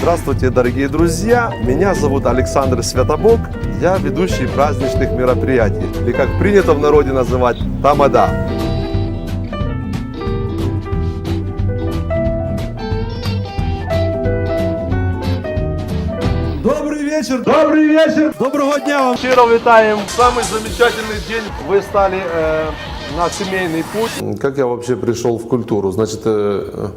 Здравствуйте, дорогие друзья! Меня зовут Александр Святобок. Я ведущий праздничных мероприятий, или как принято в народе называть, тамада. Добрый вечер! Добрый вечер! Доброго дня вам! Щиро вітаємо! Самый замечательный день вы стали э, на семейный путь. Как я вообще пришел в культуру? Значит, э,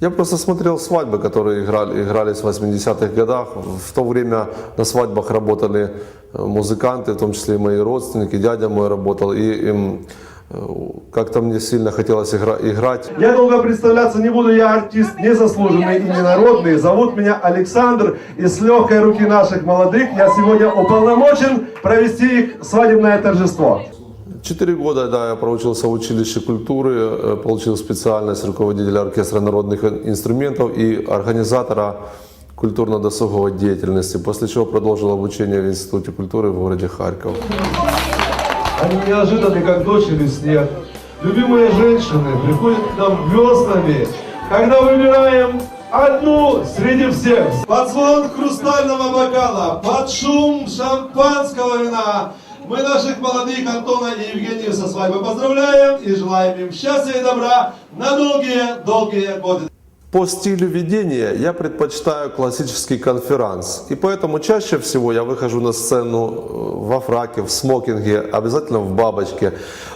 я просто смотрел свадьбы, которые играли, игрались в 80-х годах. В то время на свадьбах работали э, музыканты, в том числе и мои родственники, дядя мой работал. И им э, как-то мне сильно хотелось игра- играть. Я долго представляться не буду, я артист незаслуженный и ненародный. Зовут меня Александр, и с легкой руки наших молодых я сегодня уполномочен провести их свадебное торжество. Четыре года, да, я проучился в училище культуры, э, получил специальность руководителя оркестра народных инструментов и организатора культурно-досуговой деятельности, после чего продолжил обучение в Институте культуры в городе Харьков. Они неожиданны, как дочери снег. Любимые женщины приходят к нам веснами, когда выбираем одну среди всех. Под звон хрустального бокала, под шум шампанского вина мы наших молодых Антона и Евгению со свадьбой поздравляем и желаем им счастья и добра на долгие-долгие годы. По стилю ведения я предпочитаю классический конферанс, и поэтому чаще всего я выхожу на сцену э, во фраке, в смокинге, обязательно в бабочке.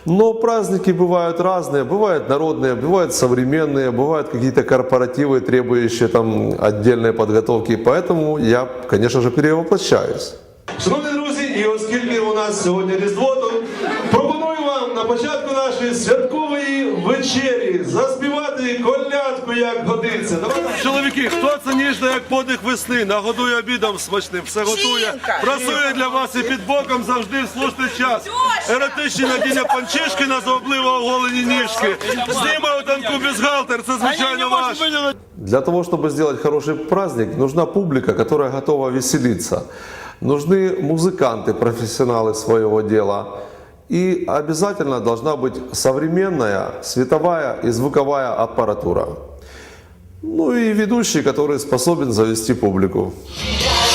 Но праздники бывают разные, бывают народные, бывают современные, бывают какие-то корпоративы, требующие там отдельной подготовки, поэтому я, конечно же, перевоплощаюсь. Шановні друзі, і оскільки у нас сьогодні Різдво, то пропоную вам на початку нашої святкової вечері заспівати колядку, як годиться. Давайте. Чоловіки, хто це ніжно, як подих весни, нагодує обідом смачним, все готує, працює для вас і під боком завжди в слушний час. Еротичні надіння панчишки на зобливо оголені ніжки. Зніме у танку бюстгальтер, це звичайно ваш. Для того, чтобы сделать хороший праздник, нужна публика, которая готова веселиться. Нужны музыканты, профессионалы своего дела. И обязательно должна быть современная световая и звуковая аппаратура. Ну и ведущий, который способен завести публику. Estoy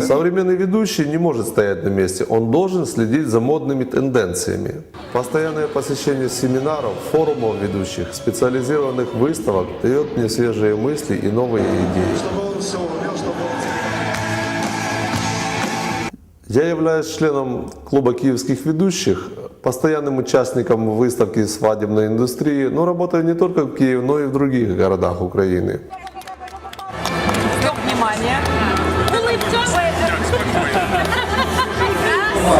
Современный ведущий не может стоять на месте, он должен следить за модными тенденциями. Постоянное посещение семинаров, форумов ведущих, специализированных выставок дает мне свежие мысли и новые идеи. Я являюсь членом клуба киевских ведущих, постоянным участником выставки свадебной индустрии, но работаю не только в Киеве, но и в других городах Украины.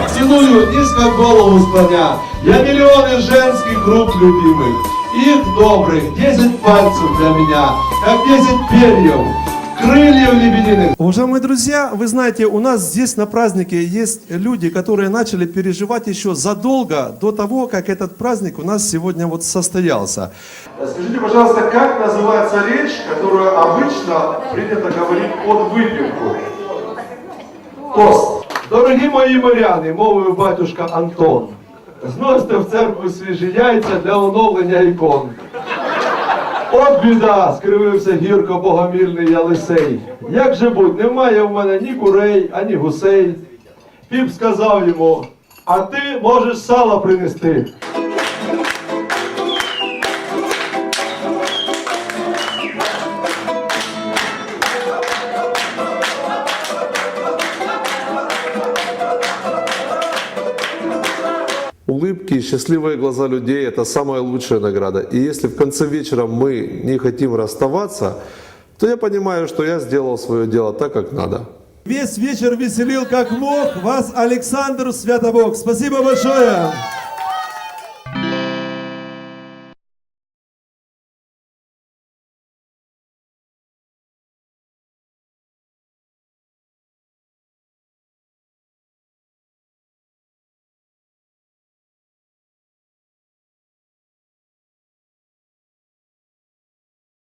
Целую низко голову склоня. Я миллионы женских рук любимых. Их добрых 10 пальцев для меня, как 10 перьев, крыльев лебединых. Уважаемые друзья, вы знаете, у нас здесь на празднике есть люди, которые начали переживать еще задолго до того, как этот праздник у нас сегодня вот состоялся. Скажите, пожалуйста, как называется речь, которую обычно принято говорить под выпивку? Тост. Дорогі мої моряни, мовив батюшка Антон, зносите в церкву свіжі яйця для оновлення ікон. От біда, скривився гірко богомільний Ялисей. Як же будь, немає в мене ні курей, ані гусей. Піп сказав йому, а ти можеш сало принести. Улыбки и счастливые глаза людей – это самая лучшая награда. И если в конце вечера мы не хотим расставаться, то я понимаю, что я сделал свое дело так, как надо. Весь вечер веселил как мог вас Александр Святобок. Спасибо большое.